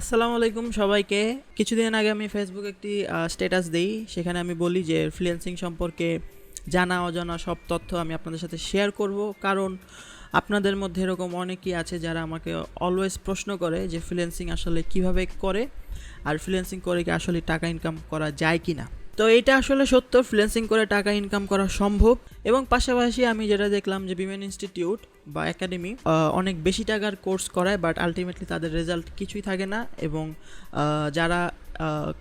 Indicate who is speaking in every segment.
Speaker 1: আসসালামু আলাইকুম সবাইকে। কিছুদিন আগে আমি ফেসবুক একটি স্ট্যাটাস দিই। সেখানে আমি বলি যে ফ্রিল্যান্সিং সম্পর্কে জানা, অজানা সব তথ্য আমি আপনাদের সাথে শেয়ার করব। কারণ আপনাদের মধ্যে এরকম অনেকেই আছে যারা আমাকে অলওয়েজ প্রশ্ন করে যে ফ্রিল্যান্সিং আসলে কীভাবে করে, আর ফ্রিল্যান্সিং করে কি আসলে টাকা ইনকাম করা যায় কি না তো এটা আসলে সত্য ফ্রিল্যান্সিং করে টাকা ইনকাম করা সম্ভব। এবং পাশাপাশি আমি যেটা দেখলাম যে বিমেন ইনস্টিটিউট বা একাডেমি অনেক বেশি টাকার কোর্স করায় বাট আলটিমেটলি তাদের রেজাল্ট কিছুই থাকে না। এবং যারা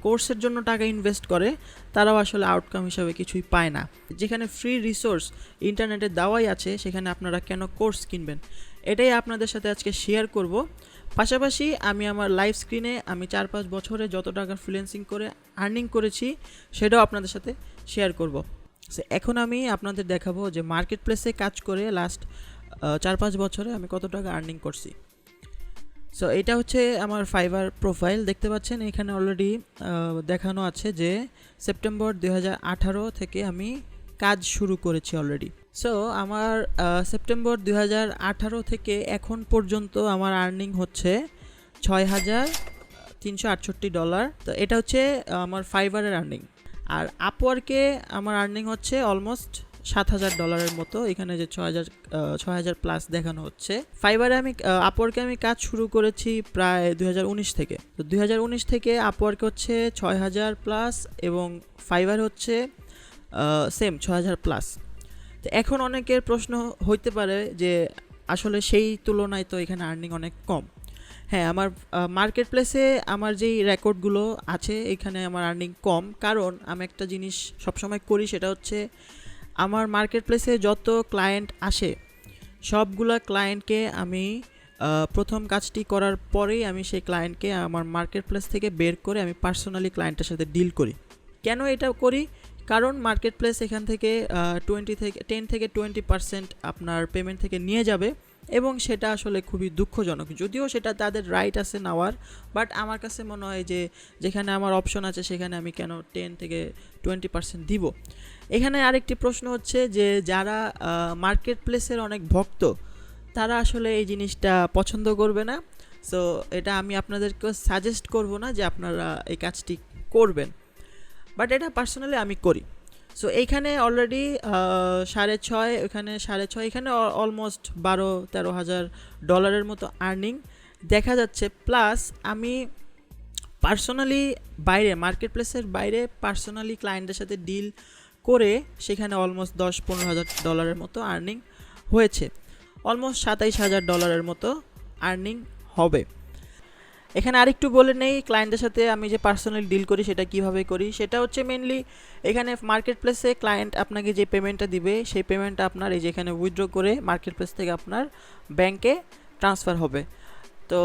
Speaker 1: কোর্সের জন্য টাকা ইনভেস্ট করে, তারাও আসলে আউটকাম হিসাবে কিছুই পায় না। যেখানে ফ্রি রিসোর্স ইন্টারনেটে দেওয়াই আছে, সেখানে আপনারা কেন কোর্স কিনবেন? এটাই আপনাদের সাথে আজকে শেয়ার করব। পাশাপাশি আমি আমার লাইভ স্ক্রিনে আমি চার পাঁচ বছরে যত টাকা ফ্রিল্যান্সিং করে আর্নিং করেছি, সেটাও আপনাদের সাথে শেয়ার করব। এখন আমি আপনাদের দেখাবো যে মার্কেট প্লেসে কাজ করে লাস্ট চার পাঁচ বছরে আমি কত টাকা আর্নিং করছি। সো এটা হচ্ছে আমার ফাইবার প্রোফাইল দেখতে পাচ্ছেন? এখানে অলরেডি দেখানো আছে যে সেপ্টেম্বর দু হাজার আঠারো থেকে আমি কাজ শুরু করেছি অলরেডি সো আমার সেপ্টেম্বর দু হাজার আঠারো থেকে এখন পর্যন্ত আমার আর্নিং হচ্ছে ছয় হাজার তিনশো আটষট্টি ডলার তো এটা হচ্ছে আমার ফাইবারের আর্নিং আর আপওয়ার্কে আমার আর্নিং হচ্ছে অলমোস্ট সাত হাজার ডলারের মতো। এখানে যে ছয় হাজার ছয় হাজার প্লাস দেখানো হচ্ছে। ফাইবারে আমি আপওয়ার্কে আমি কাজ শুরু করেছি প্রায় দু হাজার উনিশ থেকে। তো দু হাজার উনিশ থেকে আপওয়ার্কে হচ্ছে ছয় হাজার প্লাস এবং ফাইবার হচ্ছে সেম ছয় হাজার প্লাস তো এখন অনেকের প্রশ্ন হইতে পারে যে আসলে সেই তুলনায় তো এখানে আর্নিং অনেক কম। হ্যাঁ আমার মার্কেট প্লেসে আমার যেই রেকর্ডগুলো আছে, এখানে আমার আর্নিং কম। কারণ আমি একটা জিনিস সবসময় করি, সেটা হচ্ছে আমার মার্কেট প্লেসে যত ক্লায়েন্ট আসে, সবগুলা ক্লায়েন্টকে আমি প্রথম কাজটি করার পরেই আমি সেই ক্লায়েন্টকে আমার মার্কেট প্লেস থেকে বের করে আমি পার্সোনালি ক্লায়েন্টের সাথে ডিল করি। কেন এটা করি? কারণ মার্কেট প্লেস এখান থেকে টোয়েন্টি থেকে টেন থেকে টোয়েন্টি পার্সেন্ট আপনার পেমেন্ট থেকে নিয়ে যাবে এবং সেটা আসলে খুবই দুঃখজনক। যদিও সেটা তাদের রাইট আছে নেওয়ার বাট আমার কাছে মনে হয় যে যেখানে আমার অপশন আছে সেখানে আমি কেন টেন থেকে টোয়েন্টি পার্সেন্ট দিব। এখানে আরেকটি প্রশ্ন হচ্ছে যে যারা মার্কেট প্লেসের অনেক ভক্ত, তারা আসলে এই জিনিসটা পছন্দ করবে না। সো এটা আমি আপনাদেরকে সাজেস্ট করব না যে আপনারা এই কাজটি করবেন। বাট এটা পার্সোনালি আমি করি। সো এইখানে অলরেডি সাড়ে ছয় এখানে সাড়ে ছয়, এখানে অলমোস্ট বারো, তেরো হাজার ডলারের মতো আর্নিং দেখা যাচ্ছে প্লাস আমি পার্সোনালি বাইরে মার্কেট প্লেসের বাইরে পার্সোনালি ক্লায়েন্টের সাথে ডিল করে সেখানে অলমোস্ট দশ, পনেরো হাজার ডলারের মতো আর্নিং হয়েছে। অলমোস্ট সাতাইশ হাজার ডলারের মতো আর্নিং হবে। এখানে আরেকটু বলে নেই ক্লায়েন্টের সাথে আমি যে পার্সোনালি ডিল করি সেটা কীভাবে করি? সেটা হচ্ছে মেনলি এখানে মার্কেট প্লেসে ক্লায়েন্ট আপনাকে যে পেমেন্টটা দিবে, সেই পেমেন্টটা আপনার এই যে এখানে উইথড্র করে মার্কেট প্লেস থেকে আপনার ব্যাংকে ট্রান্সফার হবে। তো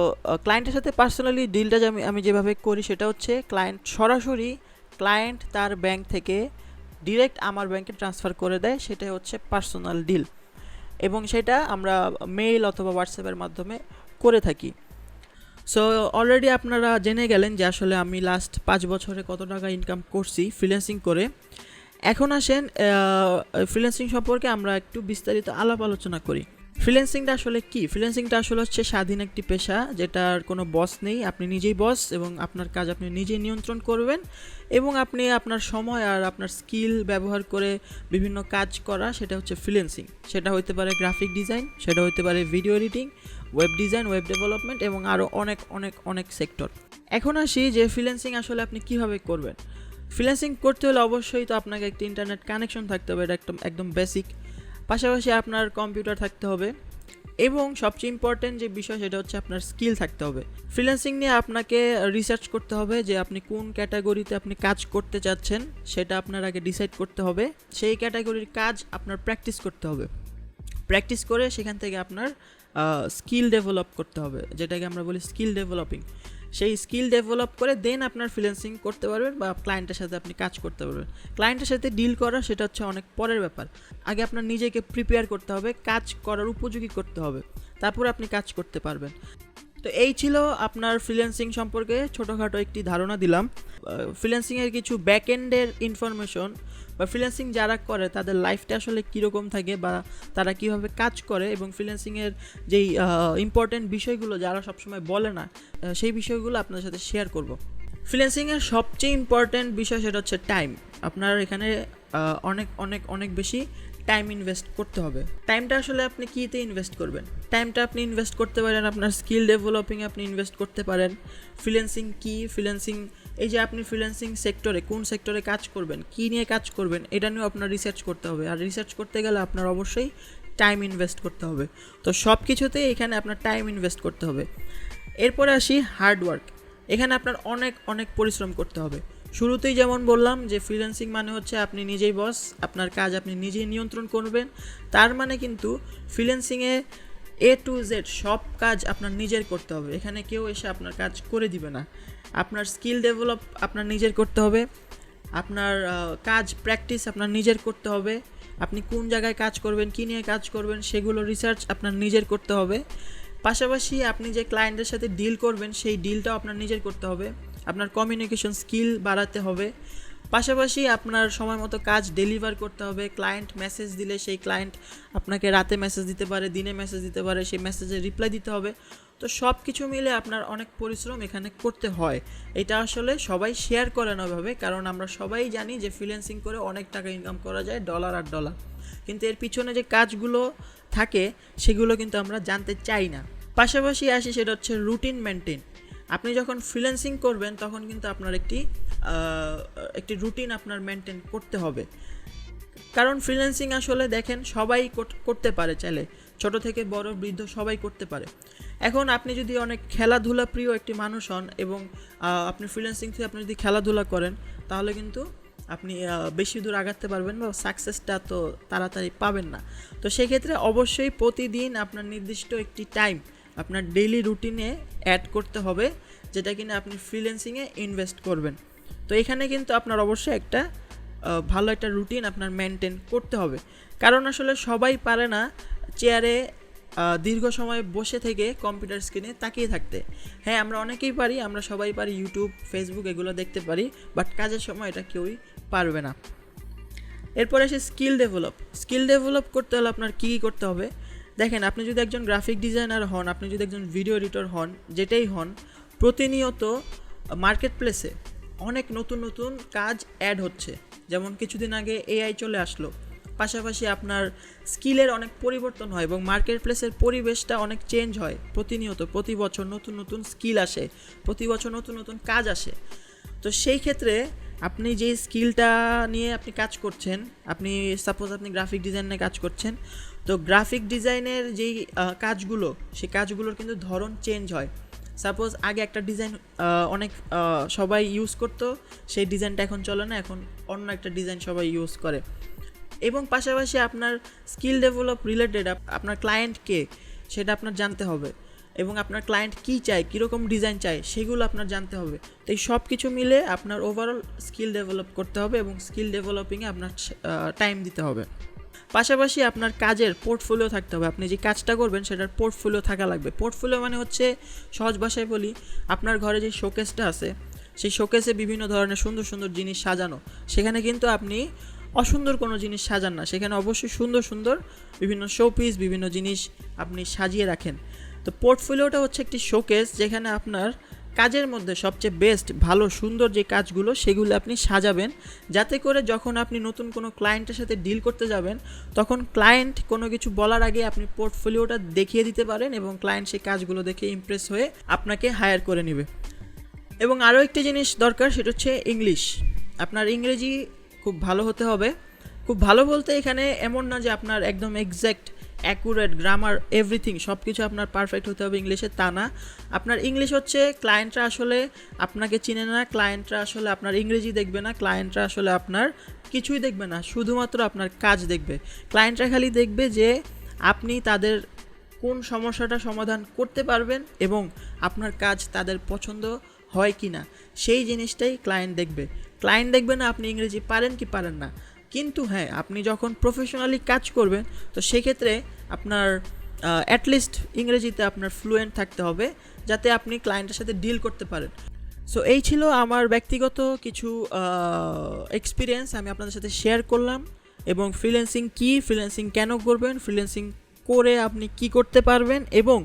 Speaker 1: ক্লায়েন্টের সাথে পার্সোনালি ডিলটা আমি আমি যেভাবে করি সেটা হচ্ছে ক্লায়েন্ট সরাসরি ক্লায়েন্ট তার ব্যাংক থেকে ডিরেক্ট আমার ব্যাংকে ট্রান্সফার করে দেয় সেটা হচ্ছে পার্সোনাল ডিল এবং সেটা আমরা মেইল অথবা হোয়াটসঅ্যাপের মাধ্যমে করে থাকি। সো অলরেডি আপনারা জেনে গেলেন যে আসলে আমি লাস্ট পাঁচ বছরে কত টাকা ইনকাম করছি ফ্রিল্যান্সিং করে। এখন আসেন ফ্রিল্যান্সিং সম্পর্কে আমরা একটু বিস্তারিত আলাপ আলোচনা করি। ফ্রিল্যান্সিংটা আসলে কি? ফ্রিল্যান্সিংটা আসলে হচ্ছে স্বাধীন একটি পেশা যেটার কোনো বস নেই। আপনি নিজেই বস এবং আপনার কাজ আপনি নিজেই নিয়ন্ত্রণ করবেন এবং আপনি আপনার সময় আর আপনার স্কিল ব্যবহার করে বিভিন্ন কাজ করা, সেটা হচ্ছে ফ্রিল্যান্সিং সেটা হতে পারে গ্রাফিক ডিজাইন সেটা হতে পারে video editing web design web development এবং আরও অনেক অনেক অনেক সেক্টর এখন আসি যে ফ্রিল্যান্সিং আসলে আপনি কীভাবে করবেন। ফ্রিল্যান্সিং করতে হলে অবশ্যই তো আপনাকে একটি ইন্টারনেট কানেকশন থাকতে হবে। এটা একদম একদম বেসিক পাশাপাশি আপনার কম্পিউটার থাকতে হবে এবং সবচেয়ে ইম্পর্টেন্ট যে বিষয় সেটা হচ্ছে আপনার স্কিল থাকতে হবে। ফ্রিল্যান্সিং নিয়ে আপনাকে রিসার্চ করতে হবে যে আপনি কোন ক্যাটাগরিতে আপনি কাজ করতে চাচ্ছেন, সেটা আপনার আগে ডিসাইড করতে হবে। সেই ক্যাটাগরির কাজ আপনার প্র্যাকটিস করতে হবে। প্র্যাকটিস করে সেখান থেকে আপনার স্কিল ডেভেলপ করতে হবে, যেটাকে আমরা বলি স্কিল ডেভেলপিং সেই স্কিল ডেভেলপ করে দেন আপনার ফ্রিল্যান্সিং করতে পারবেন বা ক্লায়েন্টের সাথে আপনি কাজ করতে পারবেন। ক্লায়েন্টের সাথে ডিল করা সেটা হচ্ছে অনেক পরের ব্যাপার। আগে আপনার নিজেকে প্রিপেয়ার করতে হবে, কাজ করার উপযোগী করতে হবে। তারপর আপনি কাজ করতে পারবেন। তো এই ছিল আপনার ফ্রিল্যান্সিং সম্পর্কে ছোটোখাটো একটি ধারণা দিলাম। ফ্রিল্যান্সিংয়ের কিছু ব্যাক এন্ডের ইনফরমেশন বা ফ্রিল্যান্সিং যারা করে, তাদের লাইফটা আসলে কীরকম থাকে বা তারা কীভাবে কাজ করে এবং ফ্রিল্যান্সিংয়ের যেই ইম্পর্টেন্ট বিষয়গুলো যারা সবসময় বলে না সেই বিষয়গুলো আপনার সাথে শেয়ার করব। ফ্রিল্যান্সিংয়ের সবচেয়ে ইম্পর্ট্যান্ট বিষয় সেটা হচ্ছে টাইম আপনার এখানে অনেক অনেক অনেক বেশি টাইম ইনভেস্ট করতে হবে। টাইমটা আসলে আপনি কীতে ইনভেস্ট করবেন? টাইমটা আপনি ইনভেস্ট করতে পারেন, আপনার স্কিল ডেভেলপিংয়ে আপনি ইনভেস্ট করতে পারেন। ফ্রিল্যান্সিং কী? ফ্রিল্যান্সিং এই যে আপনি ফ্রিল্যান্সিং সেক্টরে কোন সেক্টরে কাজ করবেন, কী নিয়ে কাজ করবেন, এটা নিয়েও আপনার রিসার্চ করতে হবে। আর রিসার্চ করতে গেলে আপনার অবশ্যই টাইম ইনভেস্ট করতে হবে। তো সব কিছুতেই এখানে আপনার টাইম ইনভেস্ট করতে হবে। এরপরে আসি হার্ডওয়ার্ক এখানে আপনার অনেক অনেক পরিশ্রম করতে হবে। শুরুতেই যেমন বললাম যে ফ্রিল্যান্সিং মানে হচ্ছে আপনি নিজেই বস আপনার কাজ আপনি নিজেই নিয়ন্ত্রণ করবেন। তার মানে কিন্তু ফ্রিল্যান্সিংয়ে এ টু জেড সব কাজ আপনার নিজের করতে হবে। এখানে কেউ এসে আপনার কাজ করে দিবে না। আপনার স্কিল ডেভেলপ আপনার নিজের করতে হবে। আপনার কাজ প্র্যাকটিস আপনার নিজের করতে হবে। আপনি কোন জায়গায় কাজ করবেন, কী নিয়ে কাজ করবেন, সেগুলো রিসার্চ আপনার নিজের করতে হবে। পাশাপাশি আপনি যে ক্লায়েন্টের সাথে ডিল করবেন, সেই ডিলটাও আপনার নিজের করতে হবে। আপনার কমিউনিকেশন স্কিল বাড়াতে হবে। পাশাপাশি আপনার সময় মতো কাজ ডেলিভার করতে হবে ক্লায়েন্ট মেসেজ দিলে সেই ক্লায়েন্ট আপনাকে রাতে মেসেজ দিতে পারে, দিনে মেসেজ দিতে পারে, সেই মেসেজে রিপ্লাই দিতে হবে। তো সব কিছু মিলে আপনার অনেক পরিশ্রম এখানে করতে হয়। এটা আসলে সবাই শেয়ার করে না ওইভাবে কারণ আমরা সবাই জানি যে ফ্রিল্যান্সিং করে অনেক টাকা ইনকাম করা যায় ডলার আর ডলার কিন্তু এর পিছনে যে কাজগুলো থাকে, সেগুলো কিন্তু আমরা জানতে চাই না। পাশাপাশি আসি সেটা হচ্ছে রুটিন মেনটেন আপনি যখন ফ্রিল্যান্সিং করবেন, তখন কিন্তু আপনার একটি একটি রুটিন আপনার মেনটেন করতে হবে। কারণ ফ্রিল্যান্সিং আসলে দেখেন, সবাই কর- করতে পারে চাইলে। ছোট থেকে বড়, বৃদ্ধ সবাই করতে পারে। এখন আপনি যদি অনেক খেলাধুলা প্রিয় একটি মানুষ হন এবং আপনি ফ্রিল্যান্সিং থেকে আপনি যদি খেলাধুলা করেন, তাহলে কিন্তু আপনি বেশি দূর আগাতে পারবেন বা সাকসেসটা তো তাড়াতাড়ি পাবেন না। তো সেক্ষেত্রে অবশ্যই প্রতিদিন আপনার নির্দিষ্ট একটি টাইম আপনার ডেইলি রুটিনে অ্যাড করতে হবে, যেটা কিনা আপনি ফ্রিল্যান্সিংয়ে ইনভেস্ট করবেন। তো এখানে কিন্তু আপনার অবশ্যই একটা ভালো একটা রুটিন আপনার মেনটেন করতে হবে। কারণ আসলে সবাই পারে না চেয়ারে দীর্ঘ সময় বসে থেকে কম্পিউটার স্ক্রিনে তাকিয়ে থাকতে। হ্যাঁ আমরা অনেকেই পারি, আমরা সবাই পারি ইউটিউব ফেসবুক এগুলো দেখতে পারি বাট কাজের সময় এটা কেউই পারবে না। এরপরে আসে স্কিল ডেভেলপ স্কিল ডেভেলপ করতে হলে আপনার কী কী করতে হবে? দেখেন, আপনি যদি একজন গ্রাফিক ডিজাইনার হন, আপনি যদি একজন ভিডিও এডিটর হন, যেটাই হন, প্রতিনিয়ত মার্কেট প্লেসে অনেক নতুন নতুন কাজ অ্যাড হচ্ছে। যেমন কিছুদিন আগে এআই চলে আসলো। পাশাপাশি আপনার স্কিলের অনেক পরিবর্তন হয় এবং মার্কেট প্লেসের পরিবেশটা অনেক চেঞ্জ হয় প্রতিনিয়ত। প্রতি বছর নতুন নতুন স্কিল আসে। প্রতি বছর নতুন নতুন কাজ আসে। তো সেই ক্ষেত্রে আপনি যে স্কিলটা নিয়ে আপনি কাজ করছেন, আপনি সাপোজ আপনি গ্রাফিক ডিজাইন নিয়ে কাজ করছেন, তো গ্রাফিক ডিজাইনের যেই কাজগুলো, সেই কাজগুলোর কিন্তু ধরন চেঞ্জ হয়। সাপোজ আগে একটা ডিজাইন অনেক সবাই ইউজ করতো, সেই ডিজাইনটা এখন চলে না, এখন অন্য একটা ডিজাইন সবাই ইউজ করে। এবং পাশাপাশি আপনার স্কিল ডেভেলপ রিলেটেড আপনার ক্লায়েন্টকে সেটা আপনার জানতে হবে। এবং আপনার ক্লায়েন্ট কী চায়, কীরকম ডিজাইন চায়, সেগুলো আপনার জানতে হবে। তো এই সব কিছু মিলে আপনার ওভারঅল স্কিল ডেভেলপ করতে হবে এবং স্কিল ডেভেলপিংয়ে আপনার টাইম দিতে হবে। পাশাপাশি আপনার কাজের পোর্টফোলিও থাকতে হবে। আপনি যে কাজটা করবেন, সেটার পোর্টফোলিও থাকা লাগবে। পোর্টফোলিও মানে হচ্ছে, সহজ ভাষায় বলি, আপনার ঘরে যে শোকেসটা আছে, সেই শোকেসে বিভিন্ন ধরনের সুন্দর সুন্দর জিনিস সাজানো। সেখানে কিন্তু আপনি অসুন্দর কোনো জিনিস সাজান না। সেখানে অবশ্যই সুন্দর সুন্দর বিভিন্ন শোপিস বিভিন্ন জিনিস আপনি সাজিয়ে রাখেন। তো পোর্টফোলিওটা হচ্ছে একটি শোকেস যেখানে আপনার কাজের মধ্যে সবচেয়ে বেস্ট, ভালো, সুন্দর যে কাজগুলো সেগুলো আপনি সাজাবেন। যাতে করে যখন আপনি নতুন কোনো ক্লায়েন্টের সাথে ডিল করতে যাবেন, তখন ক্লায়েন্ট কোনো কিছু বলার আগে আপনি পোর্টফোলিওটা দেখিয়ে দিতে পারেন এবং ক্লায়েন্ট সেই কাজগুলো দেখে ইমপ্রেস হয়ে আপনাকে হায়ার করে নেবে। এবং আরও একটি জিনিস দরকার, সেটা হচ্ছে ইংলিশ। আপনার ইংরেজি খুব ভালো হতে হবে। খুব ভালো বলতে এখানে এমন না যে আপনার একদম এক্স্যাক্ট অ্যাকুরেট গ্রামার এভরিথিং সব কিছু আপনার পারফেক্ট হতে হবে ইংলিশে তা না। আপনার ইংলিশ হচ্ছে ক্লায়েন্টরা আসলে আপনাকে চিনে না ক্লায়েন্টরা আসলে আপনার ইংরেজি দেখবে না ক্লায়েন্টরা আসলে আপনার কিছুই দেখবে না, শুধুমাত্র আপনার কাজ দেখবে। ক্লায়েন্টরা খালি দেখবে যে আপনি তাদের কোন সমস্যাটা সমাধান করতে পারবেন এবং আপনার কাজ তাদের পছন্দ হয় কি না সেই জিনিসটাই ক্লায়েন্ট দেখবে। ক্লায়েন্ট দেখবে না আপনি ইংরেজি পারেন কি পারেন না। কিন্তু হ্যাঁ আপনি যখন প্রফেশনালি কাজ করবেন, তো সেক্ষেত্রে আপনার অ্যাটলিস্ট ইংরেজিতে আপনার ফ্লুয়েন্ট থাকতে হবে, যাতে আপনি ক্লায়েন্টের সাথে ডিল করতে পারেন। সো এই ছিল আমার ব্যক্তিগত কিছু এক্সপিরিয়েন্স আমি আপনাদের সাথে শেয়ার করলাম এবং ফ্রিল্যান্সিং কি ফ্রিল্যান্সিং কেন করবেন ফ্রিল্যান্সিং করে আপনি কি করতে পারবেন এবং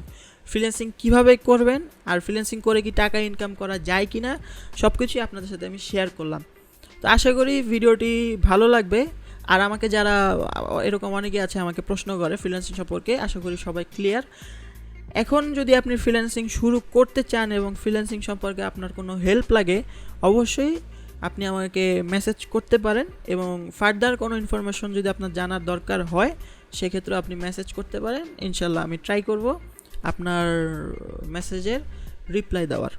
Speaker 1: ফ্রিল্যান্সিং কীভাবে করবেন, আর ফ্রিল্যান্সিং করে কি টাকা ইনকাম করা যায় কি না সব কিছুই আপনাদের সাথে আমি শেয়ার করলাম। তো আশা করি ভিডিওটি ভালো লাগবে। আর আমাকে যারা এরকম অনেকে আছে আমাকে প্রশ্ন করে ফ্রিল্যান্সিং সম্পর্কে, আশা করি সবাই ক্লিয়ার এখন যদি আপনি ফ্রিল্যান্সিং শুরু করতে চান এবং ফ্রিল্যান্সিং সম্পর্কে আপনার কোনো হেল্প লাগে, অবশ্যই আপনি আমাকে মেসেজ করতে পারেন এবং ফার্দার কোনো ইনফরমেশন যদি আপনার জানার দরকার হয় সেক্ষেত্রে আপনি মেসেজ করতে পারেন। ইনশাল্লাহ আমি ট্রাই করব আপনার মেসেজের রিপ্লাই দেওয়ার।